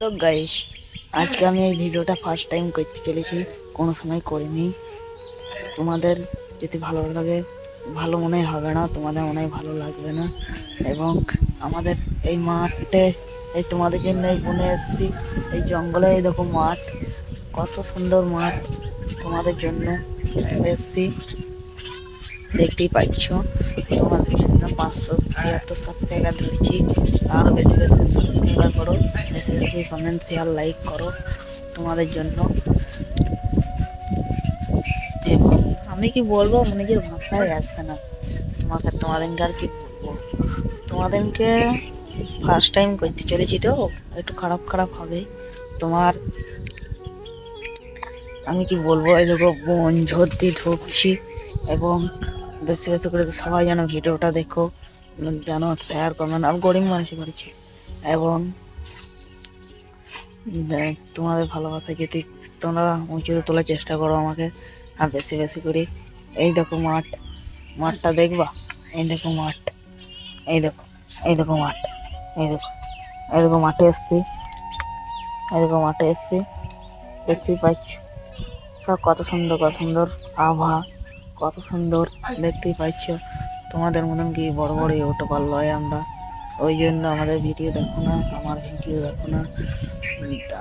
তো গাইস আজকে আমি এই ভিডিওটা ফার্স্ট টাইম করতে চলেছি, কোনো সময় করিনি। তোমাদের যদি ভালো লাগে, ভালো মনে হবে না, তোমাদের মনে ভালো লাগবে না। এবং আমাদের এই মাঠে, এই তোমাদের জন্য এই বনে এসেছি, এই জঙ্গলে এই দেখো মাঠ, কত সুন্দর মাঠ তোমাদের জন্য এসেছি। দেখতেই পাচ্ছ, তোমাদের জন্য পাঁচশো তিয়াত্তর সাবস্ক্রাইবার ধরেছি আরও বেশি বেশি সাবস্ক্রাইবার করো। বেশি বেশি কমেন্ট শেয়ার লাইক করো তোমাদের জন্য এবং আমি কি বলব মানে যে ভাষায় আসছে না তোমাকে তোমাদেরকে আর কি বলব তোমাদেরকে ফার্স্ট টাইম করতে চলেছি তো একটু খারাপ খারাপ হবে। তোমার, আমি কি বলব, এই দেখো, বন ঝোর দিয়ে ঢুকছি, এবং বেশি বেশি করে সবাই যেন ভিডিওটা দেখো, যেন শেয়ার কমেন্ট আমি গরিব মানুষ করেছি। এবং তোমাদের ভালোবাসা যদি তোমরা উঁচুতে তোলার চেষ্টা করো আমাকে। আর বেশি বেশি করে। এই দেখো মাঠ। মাঠটা দেখবা? এই দেখো মাঠ। এই দেখো এই দেখো মাঠ। এই দেখো এই দেখো মাঠে এসছি। এই দেখো মাঠে এসছি। দেখতেই পাচ্ছ। সব কত সুন্দর কত সুন্দর আবহাওয়া। কত সুন্দর দেখতেই পাচ্ছ। তোমাদের মতন কি বড় বড় ইউটিউবার লয় আমরা? ওই জন্য আমাদের ভিডিও দেখো না, আমার ভিডিও দেখো না,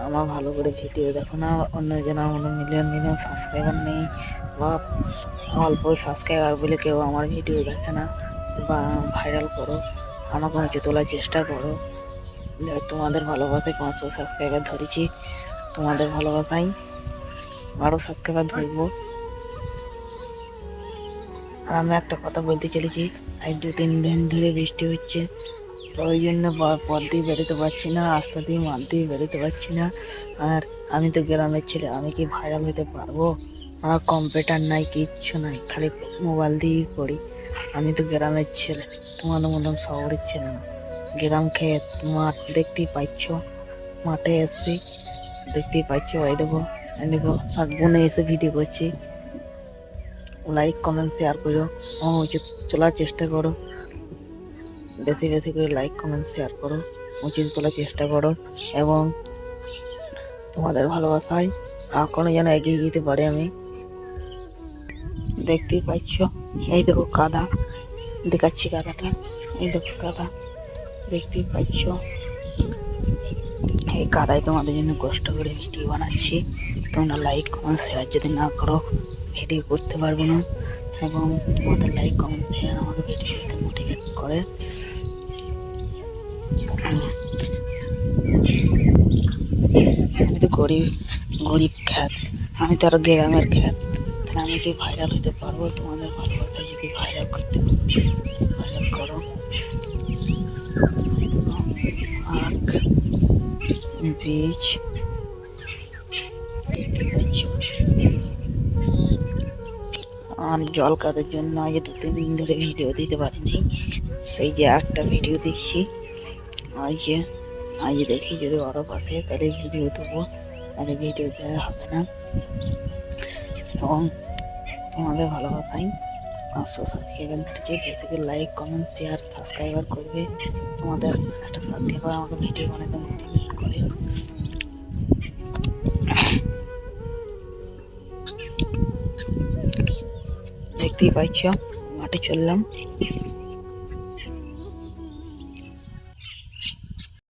আমার ভালো করে ভিডিও দেখো না, অন্য জনের মতো মিলিয়ন মিলিয়ন সাবস্ক্রাইবার নেই, বা অল্প সাবস্ক্রাইবার বলে কেউ আমার ভিডিও দেখে না, বা ভাইরাল করো, আমাকে উঁচু তোলার চেষ্টা করো। তোমাদের ভালোবাসায় পাঁচশো সাবস্ক্রাইবার ধরেছি, তোমাদের ভালোবাসায় আরও সাবস্ক্রাইবার ধরবো। আর আমি একটা কথা বলতে চলেছি, আজ দু তিন দিন ধরে বৃষ্টি হচ্ছে। ওই জন্য পথ দিয়ে বেরোতে পারছি না, রাস্তা দিয়ে, মাঠ দিয়ে বেরোতে পারছি না। আর আমি তো গ্রামের ছেলে, আমি কি ভাইরাল হতে পারব? আমার কম্পিউটার নাই, কিচ্ছু নাই, খালি মোবাইল দিয়েই করি। আমি তো গ্রামের ছেলে তোমাদের মতন শহরের ছেলে না। গ্রাম খেয়ে মাঠ দেখতেই পাচ্ছ, মাঠে এসছি দেখতেই পাচ্ছ, এই দেখো এই দেখো সব বনে এসে ভিডিও করছি। লাইক কমেন্ট শেয়ার করো আমার উচিত চলার চেষ্টা করো। বেশি বেশি করে লাইক কমেন্ট শেয়ার করো। উচিত তোলার চেষ্টা করো। এবং তোমাদের ভালোবাসায় এখনও যেন এগিয়ে যেতে পারে আমি। দেখতেই পাচ্ছ? এই দেখো কাদা দেখাচ্ছি কাদাটা এই দেখো কাদা দেখতেই পাচ্ছ? এই কাদায় তোমাদের জন্য কষ্ট করে ভিডিও বানাচ্ছি। তোমরা লাইক কমেন্ট শেয়ার যদি না করো ভিডিও করতে পারব না। এবং তোমাদের লাইক কমেন্ট শেয়ার আমাকে ভিডিও করতে মোটিভেট করে। আমি তো গরিব গরিব খ্যাত। আমি তো আরও গ্রামের খ্যাত। তাহলে আমি কি ভাইরাল হতে পারব? তোমাদের ভালোবাসা যদি ভাইরাল করতে ভাইরাল করো। বীজ আর জল কাদের জন্য আগে দু তিন দিন ধরে ভিডিও দিতে পারিনি। সেই যে একটা ভিডিও দেখছি। আজ যে আজ দেখি যদি বড় পাশে তাহলে ভিডিও দেবো। তাহলে ভিডিও দেওয়া হবে না। এবং তোমাদের ভালোবাসাই। পাঁচশো সাবস্ক্রাইবার ধরেছে বেশি লাইক কমেন্ট শেয়ার সাবস্ক্রাইবার করবে, তোমাদের একটা সাবস্ক্রাইবার আমাকে ভিডিও বানাতে মোটিভেট করে। দেখতেই পাচ্ছ মাঠে চললাম।